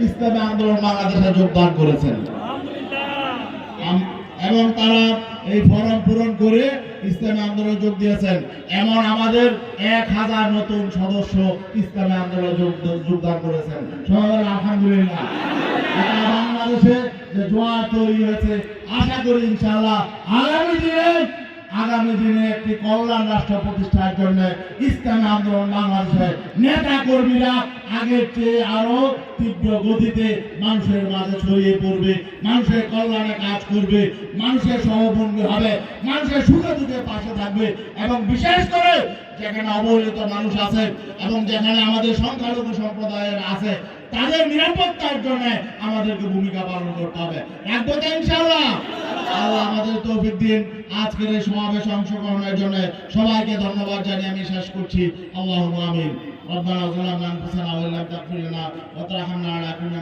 ইসলামী আন্দোলন বাংলাদেশে যোগদান করেছেন। এবং তারা এই ফর্ম পূরণ করে ইসলামী আন্দোলনে যোগ দিয়েছেন। এমন আমাদের এক হাজার নতুন সদস্য ইসলামী আন্দোলনে যোগ- যোগদান করেছেন। আলহামদুলিল্লাহ। বাংলাদেশে যে জোয়ার তৈরি হয়েছে, আশা করি ইনশাআল্লাহ আগামী দিনে আগামী দিনে একটি কল্যাণ রাষ্ট্র প্রতিষ্ঠার জন্য ইসলামী আন্দোলন বাংলাদেশের নেতা কর্মীরা আগের চেয়ে আরও তীব্র গতিতে মানুষের মাঝে ছড়িয়ে পড়বে, মানুষের কল্যাণে কাজ করবে, মানুষের সহভঙ্গী হবে, মানুষের সুখে দুঃখে পাশে থাকবে এবং বিশেষ করে যেখানে অবহেলিত মানুষ আছে এবং যেখানে আমাদের সংখ্যালঘু সম্প্রদায়ের আছে, তাদের নিরাপত্তার জন্য আমাদেরকে ভূমিকা পালন করতে হবে। রাখব আমাদের তৌফিক দিন আজকের এই সমাবেশে অংশগ্রহণের জন্য সবাইকে ধন্যবাদ জানিয়ে আমি শেষ করছি আল্লাহ আমিন ربنا ظلمنا انفسنا وان لم تغفر لنا وترحمنا لنكونن